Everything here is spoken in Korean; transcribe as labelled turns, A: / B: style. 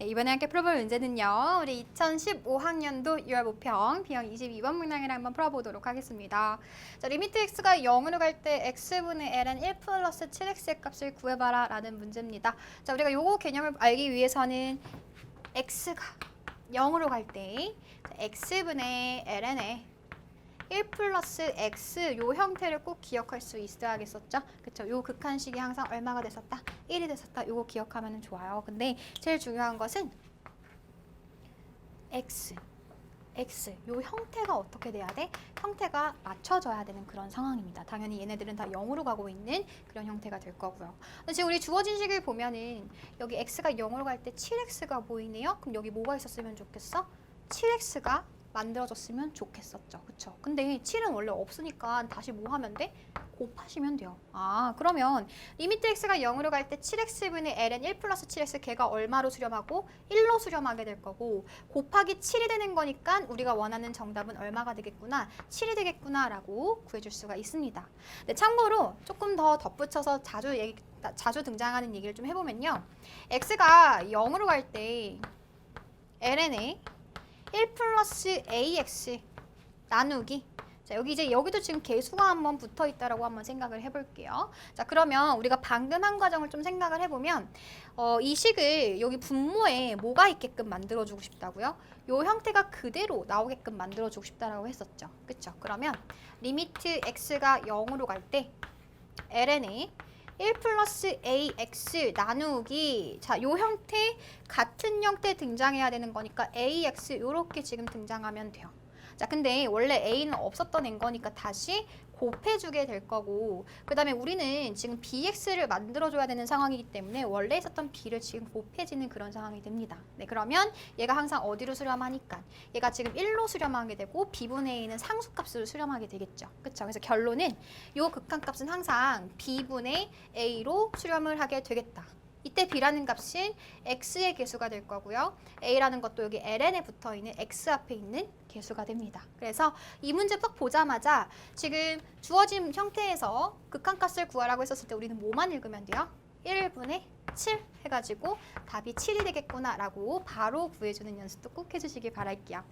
A: 네, 이번에 함께 풀어볼 문제는요. 우리 2015학년도 6월 모평 B형 22번 문항을 한번 풀어보도록 하겠습니다. 자, 리미트 x가 0으로 갈 때 x분의 ln 1 플러스 7x의 값을 구해봐라 라는 문제입니다. 자, 우리가 요거 개념을 알기 위해서는 x가 0으로 갈 때 x분의 ln의 1 플러스 x 요 형태를 꼭 기억할 수 있어야겠었죠? 그쵸? 요 극한식이 항상 얼마가 됐었다? 1이 됐었다. 요거 기억하면 좋아요. 근데 제일 중요한 것은 x x 요 형태가 어떻게 돼야 돼? 형태가 맞춰져야 되는 그런 상황입니다. 당연히 얘네들은 다 0으로 가고 있는 그런 형태가 될 거고요. 지금 우리 주어진 식을 보면은 여기 x가 0으로 갈 때 7x가 보이네요. 그럼 여기 뭐가 있었으면 좋겠어? 7x가 만들어졌으면 좋겠었죠. 그쵸? 근데 7은 원래 없으니까 다시 뭐 하면 돼? 곱하시면 돼요. 아, 그러면 리미트 x가 0으로 갈 때 7x분의 ln 1 플러스 7x 걔가 얼마로 수렴하고 1로 수렴하게 될 거고 곱하기 7이 되는 거니까 우리가 원하는 정답은 얼마가 되겠구나 7이 되겠구나 라고 구해줄 수가 있습니다. 네, 참고로 조금 더 덧붙여서 자주 얘기, 자주 등장하는 얘기를 좀 해보면요. x가 0으로 갈 때 ln의 1 플러스 ax 나누기 자 여기 이제 여기도 지금 개수가 한번 붙어 있다라고 한번 생각을 해볼게요. 자 그러면 우리가 방금 한 과정을 좀 생각을 해보면 어, 이 식을 여기 분모에 뭐가 있게끔 만들어주고 싶다고요? 요 형태가 그대로 나오게끔 만들어주고 싶다라고 했었죠. 그쵸? 그러면 리미트 x가 0으로 갈 때 ln의 1 플러스 ax 나누기 자, 요 형태 같은 형태 등장해야 되는 거니까 ax 요렇게 지금 등장하면 돼요. 자, 근데 원래 a는 없었던 인 거니까 다시 곱해주게 될 거고 그 다음에 우리는 지금 bx를 만들어줘야 되는 상황이기 때문에 원래 있었던 b를 지금 곱해지는 그런 상황이 됩니다. 네, 그러면 얘가 항상 어디로 수렴하니까 얘가 지금 1로 수렴하게 되고 b분의 a는 상수값으로 수렴하게 되겠죠. 그쵸? 그래서 결론은 요 극한값은 항상 b분의 a로 수렴을 하게 되겠다. 이때 b라는 값은 x의 개수가 될 거고요. a라는 것도 여기 ln에 붙어 있는 x 앞에 있는 개수가 됩니다. 그래서 이 문제 딱 보자마자 지금 주어진 형태에서 극한값을 구하라고 했었을 때 우리는 뭐만 읽으면 돼요? 1분의 7 해가지고 답이 7이 되겠구나라고 바로 구해주는 연습도 꼭 해주시길 바랄게요.